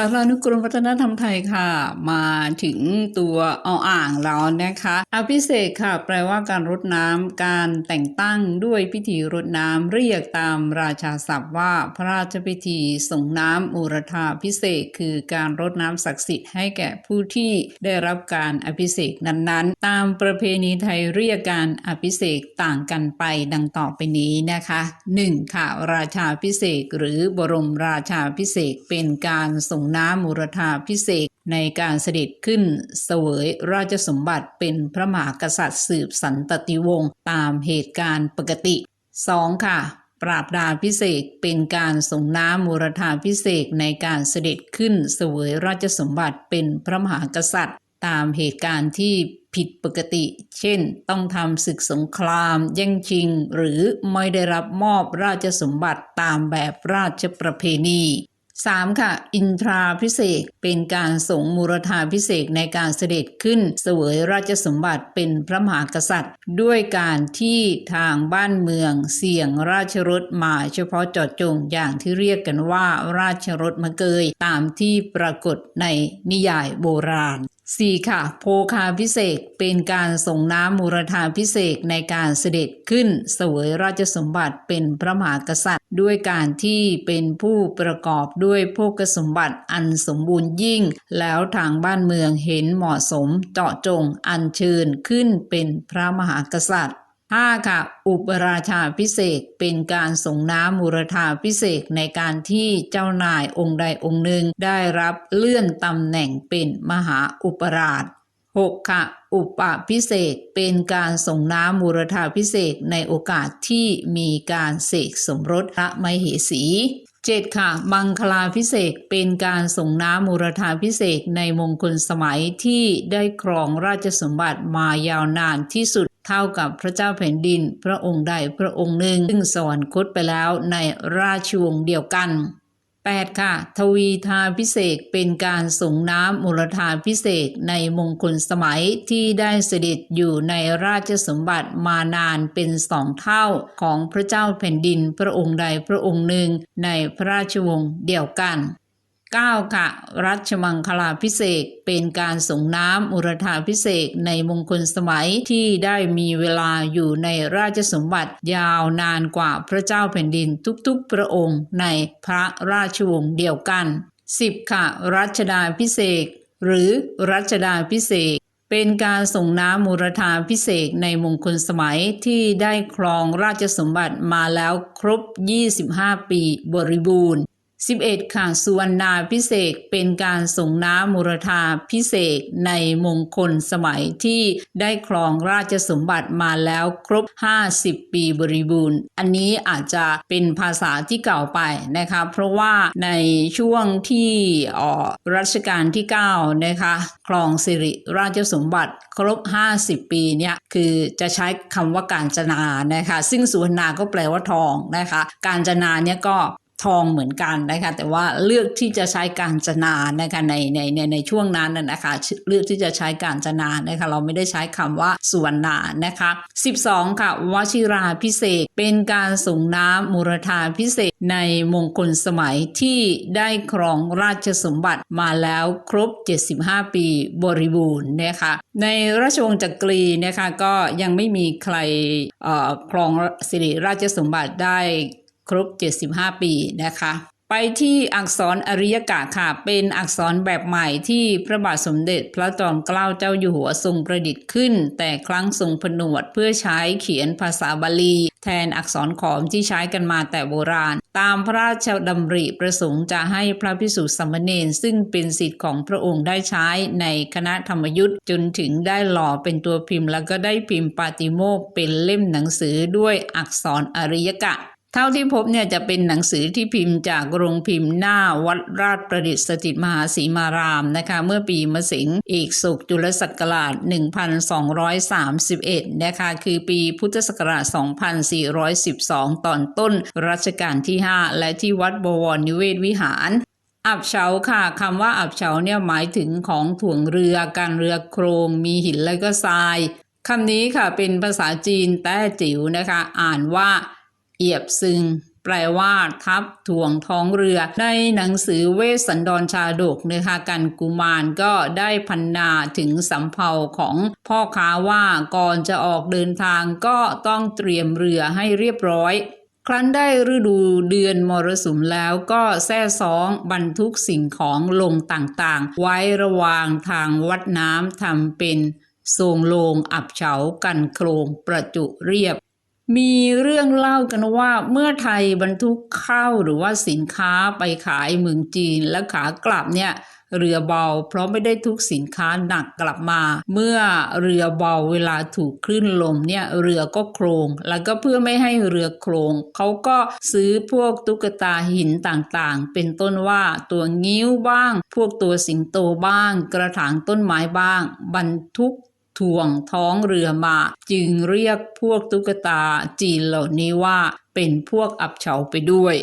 สารานุกรมวัฒนธรรมไทยค่ะ มาถึงตัวเอาอ่างแล้วนะคะอภิเษกค่ะ แปลว่าการรดน้ำการแต่งตั้งด้วยพิธีรดน้ำเรียกตามราชาศัพท์ว่าพระราชพิธีส่งน้ำอุรธาพิเศษกคือการรดน้ำศักดิ์สิทธิ์ให้แก่ผู้ที่ได้รับการอภิเษกนั้นๆ ตามประเพณีไทยเรียกการอภิเษกต่างกันไปดังต่อไปนี้นะคะ 1. ค่ะราชาพิเศษกหรือบรมราชาพิเศษกเป็นการส่งน้ำมูรธาพิเศษในการเสด็จขึ้นเสวยราชสมบัติเป็นพระมหากษัตริย์สืบสันตติวงศ์ตามเหตุการณ์ปกติ 2. ค่ะ ปราบดาพิเศษเป็นการส่งน้ำมูรธาพิเศษในการเสด็จขึ้นเสวยราชสมบัติเป็นพระมหากษัตริย์ ตามเหตุการณ์ที่ผิดปกติ เช่น ต้องทำศึกสงครามแย่งชิง หรือไม่ได้รับมอบราชสมบัติตามแบบราชประเพณี 3. ค่ะ อินทราพิเศษเป็นการส่งมูรธาพิเศษในการเสด็จขึ้นเสวยราชสมบัติเป็นพระมหากษัตริย์ ด้วยการที่ทางบ้านเมืองเสี่ยงราชรถมาเฉพาะเจาะจงอย่างที่เรียกกันว่าราชรถมะเกยตามที่ปรากฏในนิยายโบราณ 4. ค่ะ โพคาพิเศษเป็นการส่งน้ำมูรธาพิเศษในการเสด็จขึ้นเสวยราชสมบัติเป็นพระมหากษัตริย์ ด้วยการที่เป็นผู้ประกอบด้วยโภคสมบัติอันสมบูรณ์ยิ่ง แล้วทางบ้านเมืองเห็นเหมาะสมเจาะจงอัญเชิญขึ้นเป็นพระมหากษัตริย์ 5. ค่ะอุปราชาพิเศษเป็นการส่งน้ำมูรธาพิเศษในการที่เจ้านายองค์ใดองค์หนึ่งได้รับเลื่อนตำแหน่งเป็นมหาอุปราช 6. ค่ะอุปพิเศษเป็นการส่งน้ำมูรธาพิเศษในโอกาสที่มีการเสกสมรสพระมเหสี 7. ค่ะมังคลาพิเศษเป็นการส่งน้ำมูรธาพิเศษในมงคลสมัยที่ได้ครองราชสมบัติมายาวนานที่สุด เท่ากับพระเจ้าแผ่นดิน พระองค์ใดพระองค์หนึ่ง ซึ่งสวรรคตไปแล้วในราชวงศ์เดียวกัน 8. ค่ะ ทวีทาพิเศษเป็นการส่งน้ำมูลธาพิเศษในมงคลสมัยที่ได้เสด็จอยู่ในราชสมบัติมานานเป็นสองเท่าของพระเจ้าแผ่นดินพระองค์ใดพระองค์หนึ่งในพระราชวงศ์เดียวกัน 9. ค่ะ รัชมังคลาพิเศษเป็นการส่งน้ำอุรธาพิเศษในมงคลสมัยที่ได้มีเวลาอยู่ในราชสมบัติยาวนานกว่าพระเจ้าแผ่นดินทุกๆพระองค์ในพระราชวงศ์เดียวกัน 10. ค่ะ รัชดาพิเศษหรือรัชดาพิเศษเป็นการส่งน้ำมูรธาพิเศษในมงคลสมัยที่ได้ครองราชสมบัติมาแล้วครบ 25 ปีบริบูรณ์ 11. ค่ะ สุวรรณาพิเศษเป็นการส่งน้ำมูรธาพิเศษในมงคลสมัยที่ได้ครองราชสมบัติมาแล้วครบ 50 ปีบริบูรณ์ อันนี้อาจจะเป็นภาษาที่เก่าไปนะคะเพราะว่าในช่วงที่ออรัชกาลที่ 9 นะคะครองสิริราชสมบัติครบ 50 ปีเนี่ยคือจะใช้คำว่าการจนานะคะ ซึ่งสุวรรณาก็แปลว่าทองนะคะ การจนาเนี่ยก็ ทองเหมือนกันนะคะแต่ว่าเลือกที่จะใช้การจนานะคะในในในในช่วงนั้นนะคะเลือกที่จะใช้การจนานะคะเราไม่ได้ใช้คำว่าสุวรรณานะคะ 12 ค่ะวชิราพิเศษเป็นการส่งน้ำมูรธาพิเศษในมงคลสมัยที่ได้ครองราชสมบัติมาแล้วครบ 75 ปีบริบูรณ์นะคะในราชวงศ์จักรีนะคะก็ยังไม่มีใครครองสิริราชสมบัติได้ ครบ 75 ปีนะคะ ไปที่อักษรอริยกะค่ะ เป็นอักษรแบบใหม่ที่พระบาทสมเด็จพระจอมเกล้าเจ้าอยู่หัวทรงประดิษฐ์ขึ้น แต่ครั้งทรงผนวดเพื่อใช้เขียนภาษาบาลี แทนอักษรขอมที่ใช้กันมาแต่โบราณตามพระราชดำริประสงค์จะให้พระพิสุสามเณรซึ่งเป็นสิทธิ์ของพระองค์ได้ใช้ในคณะธรรมยุทธ์จนถึงได้หล่อเป็นตัวพิมพ์ แล้วก็ได้พิมพ์ปาติโมกเป็นเล่มหนังสือด้วยอักษรอริยกะ เท่าที่พบเนี่ยจะเป็นหนังสือที่พิมพ์จากโรงพิมพ์หน้าวัดราชประดิษฐ์สถิตมหาสีมารามนะคะ เมื่อปีมะสิงเอกสุกจุลศักราช 1231 นะคะ คือปีพุทธศักราช 2412 ตอนต้นรัชกาลที่ 5 และที่วัดบวรนิเวศวิหารอับเฉาค่ะคำว่าอับเฉาเนี่ยหมายถึงของถ่วงเรือการเรือโครงมีหินและก็ทรายคำนี้ค่ะเป็นภาษาจีนแต้จิ๋วนะคะ อ่านว่า เอียบซึง แปลว่าทับถ่วงท้องเรือ ในหนังสือเวสสันดรชาดกนะคะกันกุมารก็ได้พันนาถึงสำเภาของพ่อค้าว่าก่อนจะออกเดินทางก็ต้องเตรียมเรือให้เรียบร้อยครั้นได้ฤดูเดือนมรสุมแล้วก็แท้ซ้องบรรทุกสิ่งของลงต่างๆ ไว้ระวางทางวัดน้ำทำเป็นทรงโลงอับเฉากันโครงประจุเรียบ มีเรื่องเล่ากันว่าเมื่อไทยบรรทุกข้าวหรือว่าสินค้าไปขายเมืองจีนและขากลับเนี่ยเรือเบา เพราะไม่ได้ทุกสินค้าหนักกลับมา เมื่อเรือเบาเวลาถูกคลื่นลมเนี่ยเรือก็โครง แล้วก็เพื่อไม่ให้เรือโครงเขาก็ซื้อพวกตุ๊กตาหินต่างๆ เป็นต้นว่าตัวงิ้วบ้าง พวกตัวสิงโตบ้าง กระถางต้นไม้บ้าง บรรทุก ถ่วงท้องเรือมา จึงเรียกพวกตุ๊กตาจีนเหล่านี้ว่าเป็นพวกอับเฉาไปด้วย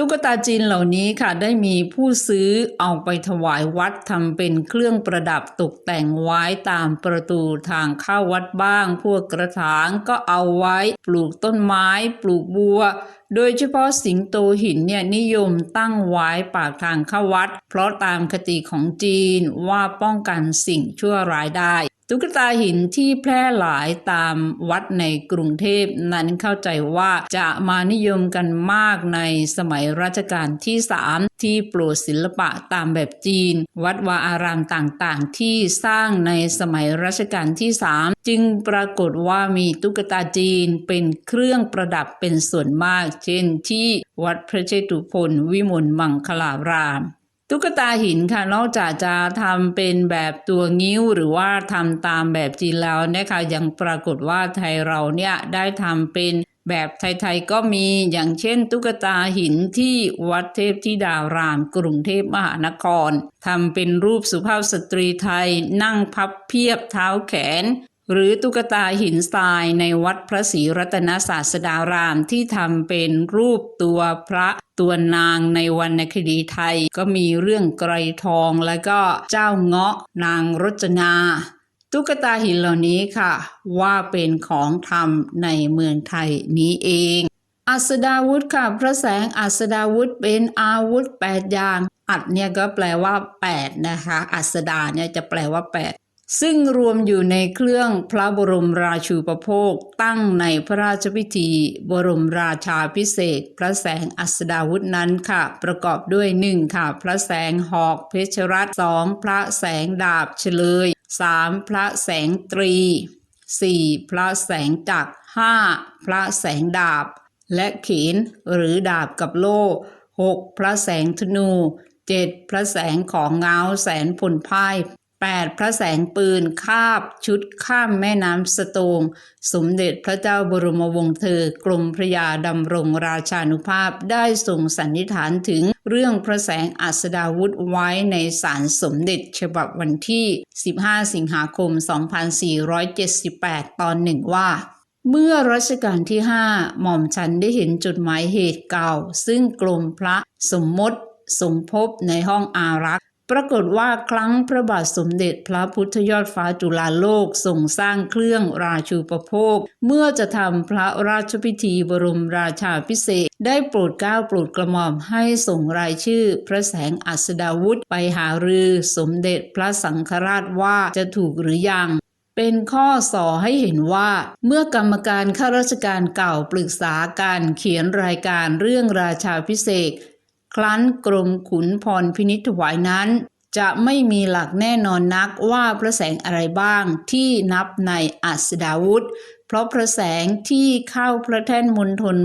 ตุ๊กตาจีนเหล่านี้ค่ะได้มีผู้ซื้อเอาไปถวายวัดทำเป็นเครื่องประดับตกแต่งไว้ตามประตูทางเข้าวัดบ้าง พวกกระถางก็เอาไว้ ปลูกต้นไม้ ปลูกบัวโดยเฉพาะสิงโตหินเนี่ยนิยมตั้งไว้ปากทางเข้าวัด เพราะตามคติของจีนว่าป้องกันสิ่งชั่วร้ายได้ตุ๊กตาหินที่แพร่หลายตามวัดในกรุงเทพนั้นเข้าใจว่าจะมานิยมกันมากในสมัยรัชกาลที่3ที่โปรดศิลปะตามแบบจีน วัดวาอารามต่างๆ ที่สร้างในสมัยรัชกาลที่3จึงปรากฏว่ามีตุ๊กตาจีนเป็นเครื่องประดับเป็นส่วนมากเช่นที่วัดพระเชตุพนวิมลมังคลาราม ตุ๊กตาหินค่ะนอกจากจะทำเป็นแบบตัวงิ้วหรือว่าทำตามแบบจีนแล้วนะคะยังปรากฏว่าไทยเราเนี่ยได้ทำเป็นแบบไทยๆก็มีอย่างเช่น ตุ๊กตาหินที่วัดเทพธิดารามกรุงเทพมหานครทำเป็นรูปสุภาพสตรีไทยนั่งพับเพียบเท้าแขน หรือตุ๊กตาหินทรายในวัดพระศรีรัตนศาสดารามที่ทำเป็นรูปตัวพระตัวนางในวรรณคดีไทย ก็มีเรื่องไกรทองแล้วก็เจ้าเงาะนางรจนาตุ๊กตาหินเหล่านี้ค่ะ ว่าเป็นของธรรมในเมืองไทยนี้เอง อัสดาวุธค่ะ พระแสงอัสดาวุธเป็นอาวุธ 8 อย่าง อัดเนี่ยก็แปลว่า 8 นะคะ อัสดาเนี่ยจะแปลว่า 8 ซึ่งรวมอยู่ในเครื่องพระบรมราชูปโภคตั้งในพระราชพิธี บรมราชาพิเศษ พระแสงอัสดาวุธนั้นค่ะ ประกอบด้วย 1. ค่ะ พระแสงหอกเพชรรัตน์ 2. พระแสงดาบเฉลย 3. พระแสงตรี 4. พระแสงจักร 5. พระแสงดาบ และเขนหรือดาบกับโล่ 6. พระแสงธนู 7. พระแสงของเงาแสนผลพ่าย 8. พระแสงปืนคาบชุดข้ามแม่น้ำสโตง สมเด็จพระเจ้าบรมวงศ์เธอกรมพระยาดำรงราชานุภาพได้ทรงสันนิษฐานถึงเรื่องพระแสงอัสดาวุธไว้ในสารสมเด็จฉบับวันที่ 15 สิงหาคม 2478 ตอนหนึ่งว่าเมื่อรัชกาลที่ 5 หม่อมฉันได้เห็นจดหมายเหตุเก่า ซึ่งกรมพระสมมติสมภพในห้องอารักษ์ ปรากฏว่าครั้งพระบาทสมเด็จพระพุทธยอดฟ้าจุฬาโลกทรงสร้างเครื่องราชูปโภค เมื่อจะทำพระราชพิธีบรมราชาพิเศษ ได้โปรดเกล้าโปรดกระหม่อมให้ส่งรายชื่อ พระแสงอัสดาวุธไปหารือสมเด็จพระสังฆราชว่าจะถูกหรือยังเป็นข้อสอให้เห็นว่า เมื่อกรรมการข้าราชการเก่าปรึกษาการเขียนรายการเรื่องราชาพิเศษ รั้นกรมขุนพรพินิษถวายนั้น จะไม่มีหลักแน่นอนนักว่าพระแสงอะไรบ้างที่นับในอัสดาวุธ เพราะพระแสงที่เข้าพระแท่นมณฑล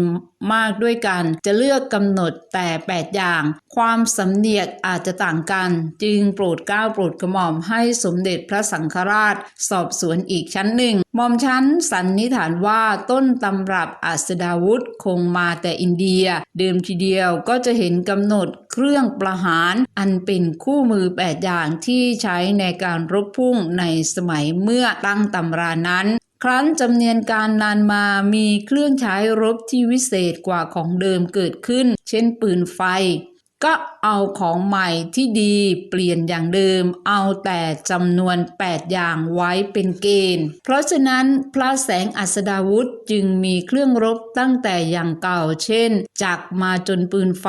มากด้วยกัน จะเลือกกำหนดแต่ 8 อย่าง ความสำเนียกอาจจะต่างกัน จึงโปรดเกล้าโปรดกระหม่อมให้สมเด็จพระสังฆราช สอบสวนอีกชั้นหนึ่งหม่อมชั้นสันนิษฐานว่าต้นตำรับอัสดาวุธคงมาแต่อินเดีย เดิมทีเดียวก็จะเห็นกำหนดเครื่องประหาร อันเป็นคู่มือ 8 อย่างที่ใช้ในการรบพุ่งในสมัยเมื่อตั้งตำรานั้น ครั้นจำเนียนการนานมามีเครื่องใช้รบที่วิเศษกว่าของเดิมเกิดขึ้น เช่นปืนไฟ ก็เอาของใหม่ที่ดีเปลี่ยนอย่างเดิม เอาแต่จำนวน 8 อย่างไว้เป็นเกณฑ์ เพราะฉะนั้นพระแสงอัสดาวุธจึงมีเครื่องรบตั้งแต่อย่างเก่า เช่น จักมาจนปืนไฟ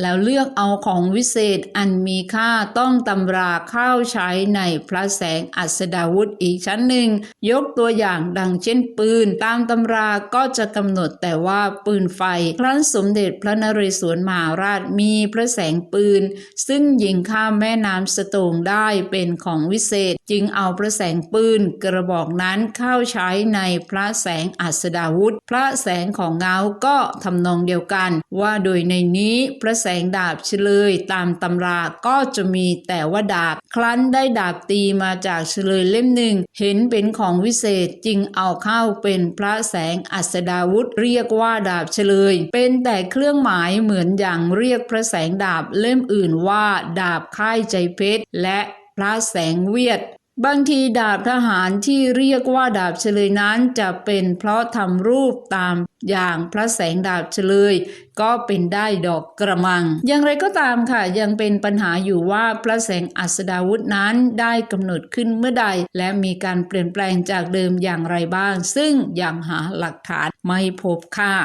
แล้วเลือกเอาของวิเศษอันมีค่าต้องตำราเข้าใช้ในพระแสงอัสดาวุธอีกชั้นหนึ่ง ยกตัวอย่างดังเช่นปืน ตามตำราก็จะกำหนดแต่ว่าปืนไฟครั้นสมเด็จพระนเรศวรมหาราชมีพระแสงปืน ซึ่งยิงข้ามแม่น้ำสโตงได้เป็นของวิเศษ จึงเอาพระแสงปืนกระบอกนั้นเข้าใช้ในพระแสงอัสดาวุธ พระแสงของเงาก็ทำนองเดียวกัน ว่าโดยในนี้พระแสงดาบเฉลยตามตำราก็จะมีแต่ว่าดาบ ครั้นได้ดาบตีมาจากเฉลยเล่มหนึ่ง เห็นเป็นของวิเศษจึงเอาเข้าเป็นพระแสงอัสดาวุธ เรียกว่าดาบเฉลย เป็นแต่เครื่องหมายเหมือนอย่างเรียกพระแสงดาบเล่มอื่นว่า ดาบค่ายใจเพชร และพระแสงเวียด บางทีดาบทหารที่เรียกว่าดาบเฉลยนั้นจะเป็นเพราะทำรูปตามอย่างพระแสงดาบเฉลย ก็เป็นได้ดอกกระมัง อย่างไรก็ตามค่ะยังเป็นปัญหาอยู่ว่าพระแสงอัสดาวุธนั้นได้กำหนดขึ้นเมื่อใด และมีการเปลี่ยนแปลงจากเดิมอย่างไรบ้าง ซึ่งยังหาหลักฐานไม่พบค่ะ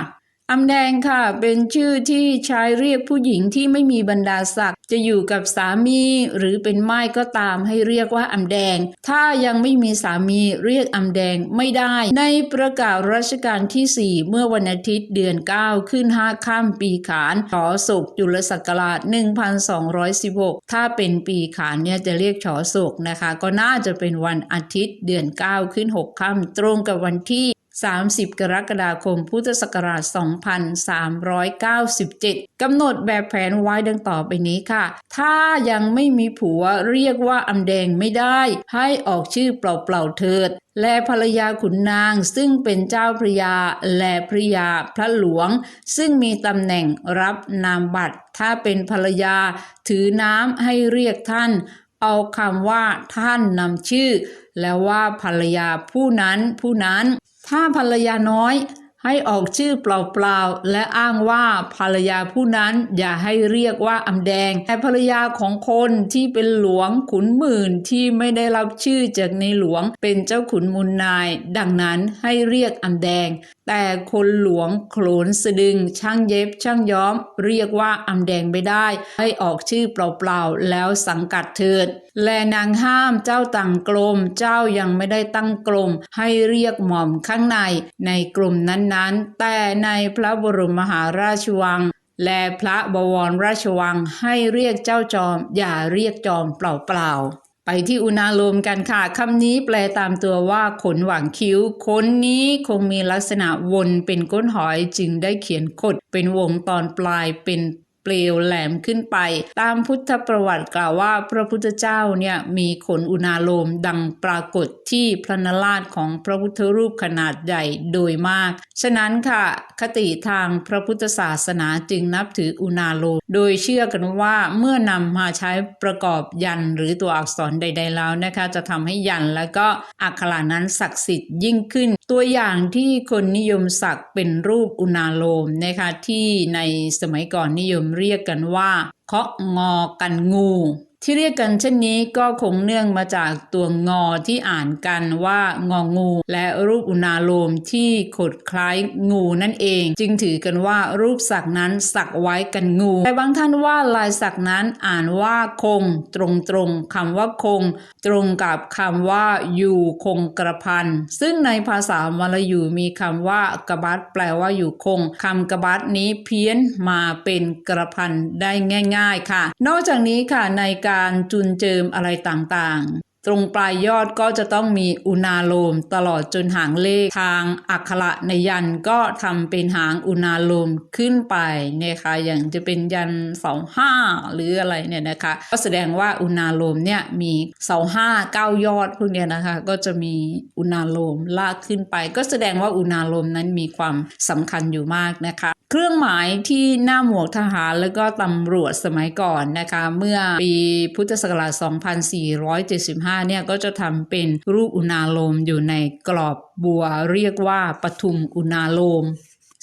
อำแดงค่ะ เป็นชื่อที่ใช้เรียกผู้หญิงที่ไม่มีบรรดาศักดิ์จะอยู่กับสามีหรือเป็นไม้ก็ตามให้เรียกว่าอำแดง ถ้ายังไม่มีสามีเรียกอำแดงไม่ได้ ในประกาศรัชกาลที่ 4 เมื่อวันอาทิตย์เดือน 9 ขึ้น 5 ข้ามปีขานฉอศกจุลศักราช 1216 ถ้าเป็นปีขานเนี่ยจะเรียกฉอศกนะคะ ก็น่าจะเป็นวันอาทิตย์เดือน 9 ขึ้น 6 ค่ำตรงกับวันที่ 30 กรกฎาคม พุทธศักราช 2397 กำหนดแบบแผนไว้ดังต่อไปนี้ค่ะ ถ้ายังไม่มีผัวเรียกว่าอำแดงไม่ได้ ให้ออกชื่อเปล่าๆเถิด และภรรยาขุนนางซึ่งเป็นเจ้าพระยา และพระยาพระหลวง ซึ่งมีตำแหน่งรับนามบัตร ถ้าเป็นภรรยา ถือน้ำให้เรียกท่านเอาคำว่าท่านนำชื่อ แล้วว่าภรรยาผู้นั้นผู้นั้น ถ้าภรรยาน้อย ให้ออกชื่อเปล่าๆ และอ้างว่าภรรยาผู้นั้นอย่าให้เรียกว่าอำแดง แต่ภรรยาของคนที่เป็นหลวงขุนหมื่นที่ไม่ได้รับชื่อจากในหลวงเป็นเจ้าขุนมูลนาย ดังนั้นให้เรียกอำแดง แต่คนหลวงโขนสะดึง ช่างเย็บช่างย้อม เรียกว่าอำแดงไม่ได้ ให้ออกชื่อเปล่าๆ แล้วสังกัดเถิด และนางห้ามเจ้าต่างกลม เจ้ายังไม่ได้ตั้งกลม ให้เรียกหม่อมข้างในในกลุ่มนั้นๆแต่ในพระบรมมหาราชวัง และพระบวรราชวังให้เรียกเจ้าจอม อย่าเรียกจอมเปล่าๆไปที่อุณาโลมกันค่ะคำนี้แปลตามตัวว่าขนหว่างคิ้วขนนี้คงมีลักษณะวนเป็นก้นหอยจึงได้เขียนขดเป็นวงตอนปลายเป็น เปลวแหลมขึ้นไป ตามพุทธประวัติกล่าวว่าพระพุทธเจ้าเนี่ยมีขนอุณาโลมดังปรากฏที่พระนราชของพระพุทธรูปขนาดใหญ่โดยมาก ฉะนั้นค่ะคติทางพระพุทธศาสนาจึงนับถืออุณาโลม โดยเชื่อกันว่าเมื่อนำมาใช้ประกอบยันหรือตัวอักษรใด ๆ แล้วนะคะจะทำให้ยันและก็อักขระนั้นศักดิ์สิทธิ์ยิ่งขึ้น ตัวอย่างที่คนนิยมสักเป็นรูปอุณาโลมนะคะที่ในสมัยก่อนนิยมเรียกกันว่าเคาะงอกันงู ที่เรียกกันเช่นนี้ก็คงเนื่องมาจากตัวงอที่อ่านกันว่างองู และรูปอุณาโลมที่ขดคล้ายงูนั่นเอง จึงถือกันว่ารูปสักนั้นสักไว้กันงู แต่บางท่านว่าลายสักนั้นอ่านว่าคง ตรงตรงคำว่าคง ตรงกับคำว่าอยู่คงกระพัน ซึ่งในภาษามลายูมีคำว่ากระบัดแปลว่าอยู่คงคำกระบัดนี้เพี้ยนมาเป็นกระพันได้ง่าย ๆ ค่ะ นอกจากนี้ค่ะในการจุนเจิมอะไรต่างๆ ตรงปลายยอดก็จะต้องมีอุณาโลมตลอดจนหางเลขทางอักขระในยันก็ทำเป็นหางอุณาโลมขึ้นไปเนี่ยค่ะอย่างจะเป็นยันเสาห้าหรืออะไรเนี่ยนะคะ ก็แสดงว่าอุณาโลมเนี่ยมีเสาห้าเก้ายอดพวกเนี้ยนะคะ ก็จะมีอุณาโลมลากขึ้นไป ก็แสดงว่าอุณาโลมนั้นมีความสำคัญอยู่มากนะคะ เครื่องหมายที่หน้าหมวกทหารและก็ตำรวจสมัยก่อนนะคะ เมื่อปีพุทธศักราช 2475 เนี่ยก็จะทำเป็นรูปอุณาโลมอยู่ในกรอบบัวเรียกว่าปทุมอุณาโลม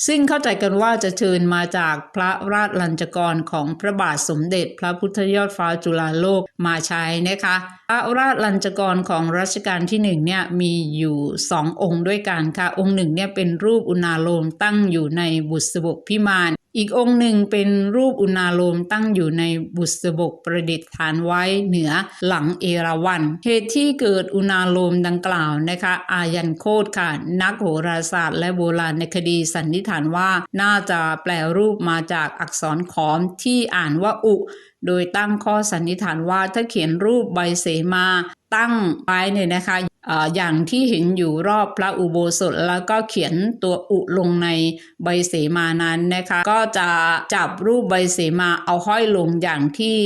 ซึ่งเข้าใจกันว่าจะเชิญมาจากพระราชลัญจกรของพระบาทสมเด็จพระพุทธยอดฟ้าจุฬาโลกมาใช้นะคะ พระราชลัญจกรของรัชกาลที่หนึ่งเนี่ยมีอยู่สององค์ด้วยกันค่ะ องค์หนึ่งเนี่ยเป็นรูปอุณาโลมตั้งอยู่ในบุษบกพิมาน อีกองค์หนึ่งเป็นรูปอุณาโลมตั้งอยู่ในบุษบกประดิษฐานไว้เหนือหลังเอราวัณเหตุที่เกิดอุณาโลมดังกล่าวนะคะ อายันโคตค่ะ นักโหราศาสตร์และโบราณในคดีสันนิษฐานว่าน่าจะแปลรูปมาจากอักษรขอมที่อ่านว่าอุ โดยตั้งข้อสันนิษฐานว่าถ้าเขียนรูปใบเสมาตั้งไว้เนี่ยนะคะ อย่างที่เห็นอยู่รอบพระอุโบสถแล้วก็เขียนตัวอุลงในใบเสมานั้นนะคะ ก็จะจับรูปใบเสมาเอาห้อยลงอย่างที่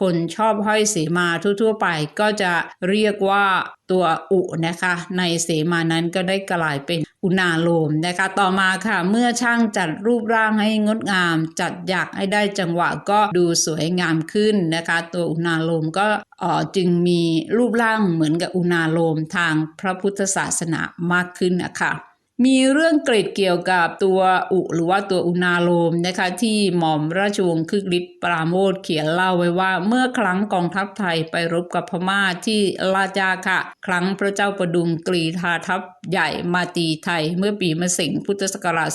คนชอบห้อยเสมาทั่ว ๆ ไป ก็จะเรียกว่าตัวอุนะคะ ในเสมานั้นก็ได้กลายเป็นอุณาโลมนะคะ ต่อมาค่ะ เมื่อช่างจัดรูปร่างให้งดงาม จัดอยากให้ได้จังหวะก็ดูสวยงามขึ้นนะคะ ตัวอุณาโลมก็เออจึงมีรูปร่างเหมือนกับอุณาโลมทางพระพุทธศาสนามากขึ้นนะคะ มีเรื่องเกร็ดเกี่ยวกับตัวอุหรือว่าตัวอุณาโลมนะคะที่หม่อมราชวงศ์คึกฤทธิ์ปราโมทเขียนเล่าไว้ว่า เมื่อครั้งกองทัพไทยไปรบกับพม่าที่ลาจาค่ะ ครั้งพระเจ้าประดุงกรีธาทัพใหญ่มาตีไทยเมื่อปีมะเส็งพุทธศักราช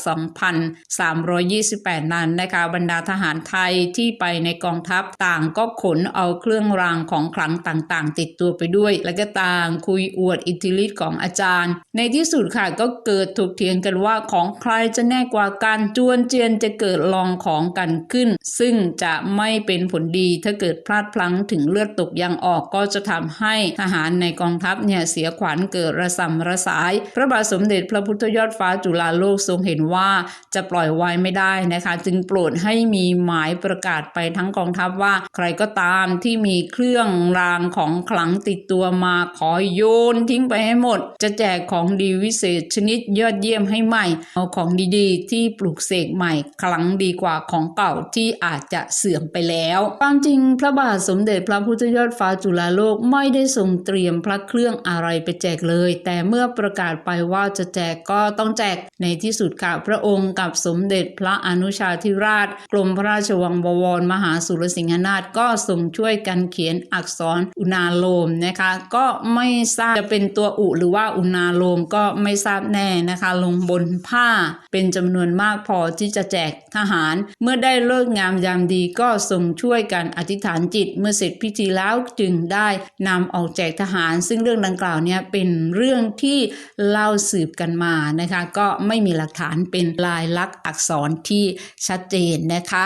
2328 นั้นนะคะบรรดาทหารไทยที่ไปในกองทัพต่างก็ขนเอาเครื่องรางของขลังต่างๆ ติดตัวไปด้วย และก็ต่างคุยอวดอิทธิฤทธิ์ของอาจารย์ ในที่สุดค่ะก็เกิดถูกเถียงกันว่าของใครจะแน่กว่ากันจวนเจียนจะเกิดลองของกันขึ้น ซึ่งจะไม่เป็นผลดีถ้าเกิดพลาดพลั้งถึงเลือดตกยางออกก็จะทำให้ทหารในกองทัพเนี่ยเสียขวัญเกิดระสำระสาย พระบาทสมเด็จพระพุทธยอดฟ้าจุฬาโลกทรงเห็นว่าจะปล่อยไว้ไม่ได้นะคะ จึงโปรดให้มีหมายประกาศไปทั้งกองทัพว่า ใครก็ตามที่มีเครื่องรางของขลังติดตัวมาขอโยนทิ้งไปให้หมด จะแจกของดีวิเศษชนิดยอดเยี่ยมให้ใหม่ เอาของดีๆ ที่ปลูกเสกใหม่คลังดีกว่าของเก่าที่อาจจะเสื่อมไปแล้ว ความจริงพระบาทสมเด็จพระพุทธยอดฟ้าจุฬาโลกไม่ได้ทรงเตรียมพระเครื่องอะไรไปแจกเลย แต่เมื่อประกาศไปว่าจะแจกก็ต้องแจกในที่สุดค่ะพระองค์กับสมเด็จพระอนุชาธิราช กรมพระราชวังบวรมหาสุรสิงหนาถก็ทรงช่วยกันเขียนอักษรอุณาโลมนะคะ ก็ไม่ทราบจะเป็นตัวอุหรือว่าอุณาโลมก็ไม่ทราบแน่นะคะ ลงบนผ้าเป็นจำนวนมากพอที่จะแจกทหาร เมื่อได้เลิกงามยามดีก็ทรงช่วยกันอธิษฐานจิต เมื่อเสร็จพิธีแล้วจึงได้นำออกแจกทหาร ซึ่งเรื่องดังกล่าวเนี่ยเป็นเรื่องที่เล่าสืบกันมานะคะ ก็ไม่มีหลักฐานเป็นลายลักษณ์อักษรที่ชัดเจนนะคะ